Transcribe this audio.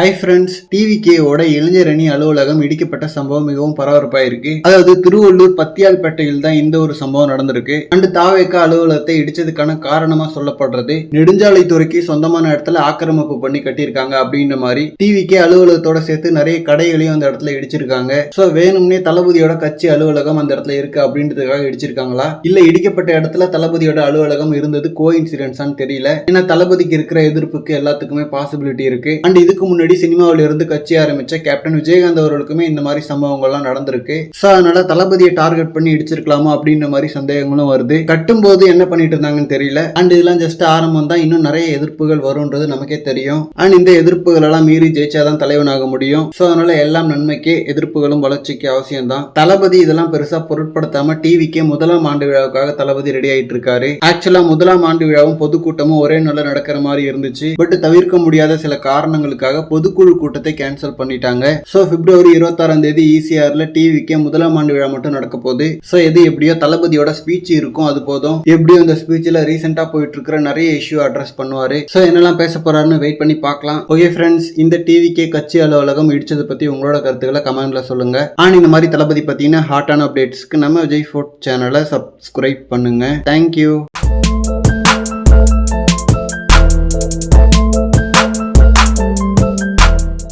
Hi friends டிவிகேவோட இளைஞரணி அலுவலகம் இடிக்கப்பட்ட சம்பவம் மிகவும் பரபரப்பா இருக்கு அதாவது திருவள்ளூர் பத்தியால்பேட்டையில் தான் இந்த ஒரு சம்பவம் நடந்திருக்கு. அண்டு தாவேக்கா அலுவலகத்தை இடிச்சதுக்கான காரணமா சொல்லப்படுறது நெடுஞ்சாலைத்துறைக்கு சொந்தமான இடத்துல ஆக்கிரமிப்பு பண்ணி கட்டியிருக்காங்க அப்படின்ற மாதிரி டிவி கே அலுவலகத்தோட சேர்த்து நிறைய கடைகளையும் அந்த இடத்துல இடிச்சிருக்காங்க. சோ வேணும்னே தளபதியோட கட்சி அலுவலகம் அந்த இடத்துல இருக்கு அப்படின்றதுக்காக இடிச்சிருக்காங்களா? இல்ல இடிக்கப்பட்ட இடத்துல தளபதியோட அலுவலகம் இருந்தது கோ இன்சிடென்ட்ஸான்னு தெரியல. ஏன்னா தளபதிக்கு இருக்கிற எதிர்ப்புக்கு எல்லாத்துக்குமே பாசிபிலிட்டி இருக்கு. அண்ட் இதுக்கு முன்னாடி சினிமாவில இருந்து கட்சி ஆரம்பிச்ச கேப்டன் விஜயகாந்த் அவர்களுக்குமே இந்த மாதிரி சம்பவங்கள்லாம் நடந்திருக்கு. சோ அதனால தளபதியை டார்கெட் பண்ணி இடிச்சிருக்கலாமா அப்படின்ற மாதிரி சந்தேகங்களும் வருது. கட்டும்போது என்ன பண்ணிட்டு இருந்தாங்கன்னு தெரியல. அண்ட் இதெல்லாம் ஜஸ்ட் ஆரம்பம் தான். இன்னும் நிறைய எதிர்ப்புகள் வரும்ன்றது நமக்கே தெரியும். அண்ட் இந்த எதிர்ப்புகள் எல்லாம் மீறி ஜெயிச்சாதான் தலைவனாக முடியும். சோ அதனால எல்லாம் நன்மைக்கே எதிர்ப்புகளும் வளர்ச்சிக்கு அவசியம் தான். தளபதி இதெல்லாம் பெருசா பொருட்படுத்தாம டிவிக்கே முதலாம் ஆண்டு விழாவுக்காக தளபதி ரெடி ஆயிட்டு இருக்காரு. ஆக்சுவலா முதலாம் ஆண்டு விழாவும் பொதுக்கூட்டமும் ஒரே நாளில் நடக்கிற மாதிரி இருந்துச்சு. பட் தவிர்க்க முடியாத சில காரணங்களுக்காக பொதுக்குழு கூட்டத்தை கேன்சல் பண்ணிட்டாங்க. சோ பிப்ரவரி இருபத்தாறாம் தேதி இசிஆர்ல டிவிக்கே முதலாம் ஆண்டு விழா மட்டும் நடக்க போகுது. சோ எது எப்படியோ தளபதியோட ஸ்பீச் இருக்கும் அது போதும். எப்படியோ இந்த ஸ்பீச்ல ரீசெண்டா போயிட்டு இருக்கிற நிறைய இஷ்யூ அட்ரஸ் பண்ணுவாரு. சோ என்னெல்லாம் பேச போறாருன்னு வெயிட் பண்ணி பார்க்கலாம். ஓகே ஃப்ரெண்ட்ஸ் இந்த டிவிக்கே கட்சி அலுவலகம் இடிச்சதை பத்தி உங்களோட கருத்துக்களை கமெண்ட்ல சொல்லுங்க. ஆனால் இந்த மாதிரி தளபதி பத்தின ஹாட்டான அப்டேட்ஸ்க்கு நம்ம விஜய் ஃபோர்ட் சேனலை சப்ஸ்கிரைப் பண்ணுங்க. Thank you